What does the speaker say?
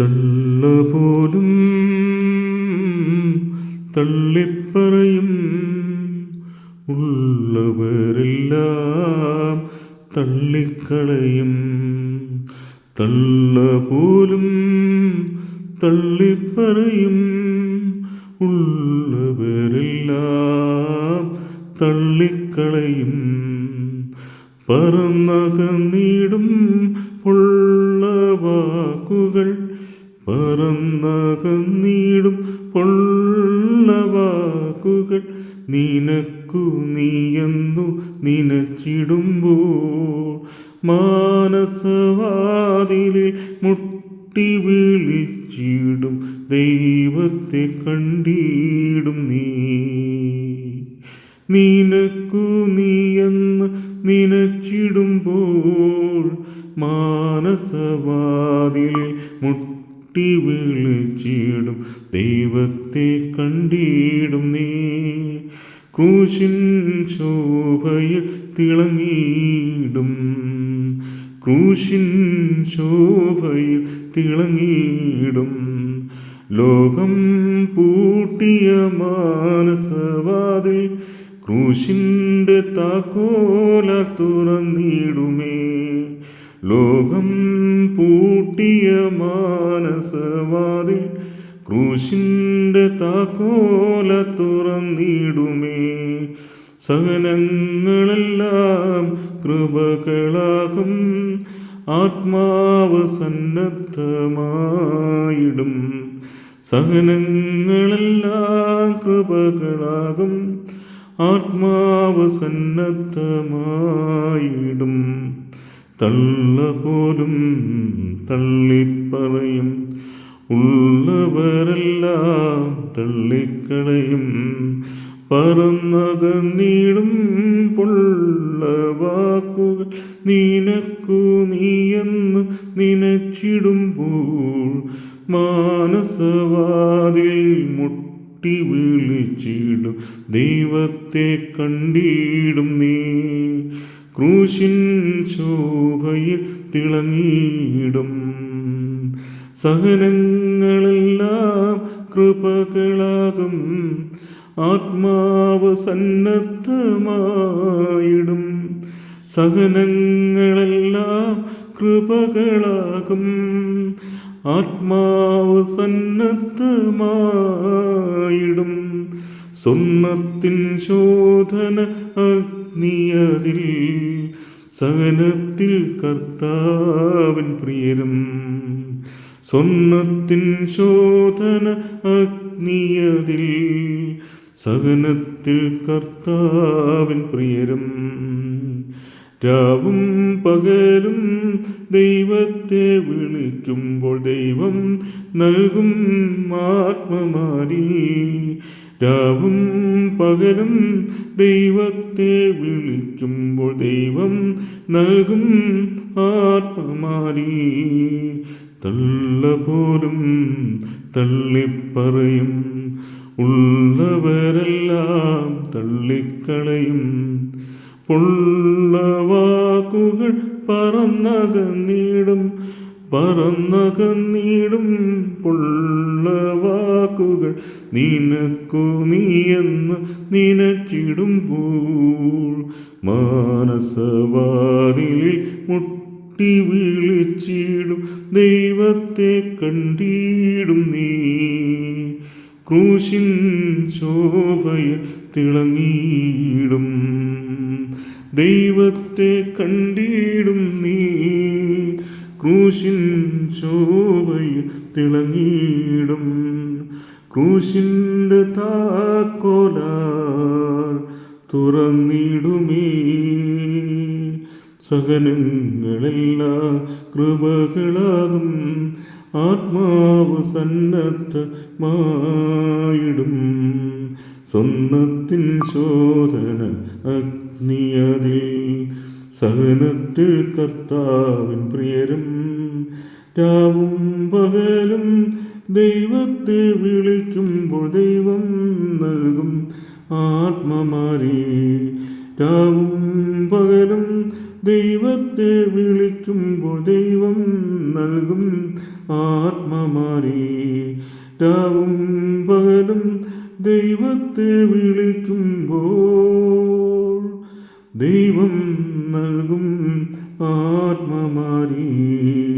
തള്ള പോലും തള്ളിപ്പറയും ഉള്ളവരെല്ലാം തള്ളിക്കളയും. തള്ള പോലും തള്ളിപ്പറയും ഉള്ളവരെല്ലാം തള്ളിക്കളയും. പറന്നകന്നിടും പൊള്ള വാക്കുകൾ പറന്നകന്നീടും പൊള്ള വാക്കുകൾ നിനക്കു നീയെന്നു നിനച്ചിടുമ്പോൾ മാനസവാതിലിൽ മുട്ടി വിളിച്ചിടും ദൈവത്തെ കണ്ടിടും നീ. നിനക്കു നീയെന്ന് നനച്ചിടുമ്പോൾ മാനസവാതിലിൽ മുട്ടി വിളിച്ചിടും. ദൈവത്തെ കണ്ടിടും നീ. ക്രൂശിൻ ശോഭയിൽ തിളങ്ങിയിടും. ക്രൂശിൻ ശോഭയിൽ തിളങ്ങിയിടും. ലോകം പൂട്ടിയ മാനസവാതിൽ ക്രൂശിന്റെ താക്കോല തുറന്നിടുമേ. ലോകം പൂട്ടിയ മാനസവാതിൽ ക്രൂശിന്റെ താക്കോല തുറന്നിടുമേ. സഹനങ്ങളെല്ലാം കൃപകളാകും ആത്മാവ് സന്നദ്ധമായിടും. സഹനങ്ങളെല്ലാം കൃപകളാകും ആത്മാവ് സന്നദ്ധമായിടും. തള്ള പോലും തള്ളിപ്പറയും. ഉള്ളവരെല്ലാം തള്ളിക്കളയും. പറന്നകന്നിടും പൊള്ള വാക്കുകൾ നിനക്കു നീയെന്ന് നനച്ചിടുമ്പോൾ മാനസവാതിൽ മുട്ടി വിളിച്ചിടും. ദൈവത്തെ കണ്ടിടും നീ. ക്രൂശിൻ ശോഭയിൽ തിളങ്ങിയിടും. സഹനങ്ങളെല്ലാം കൃപകളാകും. ആത്മാവ് സന്നദ്ധമായിടും. സഹനങ്ങളെല്ലാം കൃപകളാകും. ആത്മാവ് സന്നദ്ധമായിടും. സ്വർണത്തിൻ ശോധന അഗ്നിയതിൽ സഹനത്തിൽ കർത്താവിൻ പ്രിയരും. സ്വർണത്തിൻ ശോധന അഗ്നിയതിൽ സഹനത്തിൽ കർത്താവിൻ പ്രിയരും. രാവും പകലും ദൈവത്തെ വിളിക്കുമ്പോൾ ദൈവം നൽകും ആത്മമാരി രാവും പകലും ദൈവത്തെ വിളിക്കുമ്പോൾ ദൈവം നൽകും ആത്മമാരി തള്ള പോലും തള്ളിപ്പറയും ഉള്ളവരെല്ലാം തള്ളിക്കളയും. പൊള്ള വാക്കുകൾ പറന്നകന്നീടും പറന്നകന്നിടും പൊള്ള വാക്കുകൾ നിനക്കു നീയെന്ന് നനച്ചിടുമ്പോൾ മാനസവാതിലിൽ മുട്ടി വിളിച്ചിടും ദൈവത്തെ കണ്ടിടും നീ. ക്രൂശിൻ ശോഭയിൽ തിളങ്ങിയിടും ദൈവത്തെ കണ്ടിടും നീ. ക്രൂശിൻ ശോഭയിൽ തിളങ്ങിയിടും. ക്രൂശിന്റെ താക്കോലാൽ തുറന്നിടുമേ. സഹനങ്ങളെല്ലാം കൃപകളാകും. ആത്മാവ് സന്നദ്ധമായിടും. സ്വർണത്തിൻ ശോധന അഗ്നിയതിൽ സഹനത്തിൽ കർത്താവിൻ പ്രിയരും രാവും പകലും ദൈവത്തെ വിളിക്കുമ്പോൾ ദൈവം നൽകും ആത്മമാരി. രാവും പകലും ദൈവത്തെ വിളിക്കുമ്പോൾ ദൈവം നൽകും ആത്മമാരി. രാവും പകലും ദൈവത്തെ വിളിക്കുമ്പോൾ ദൈവം നൽകും ആത്മമാരി.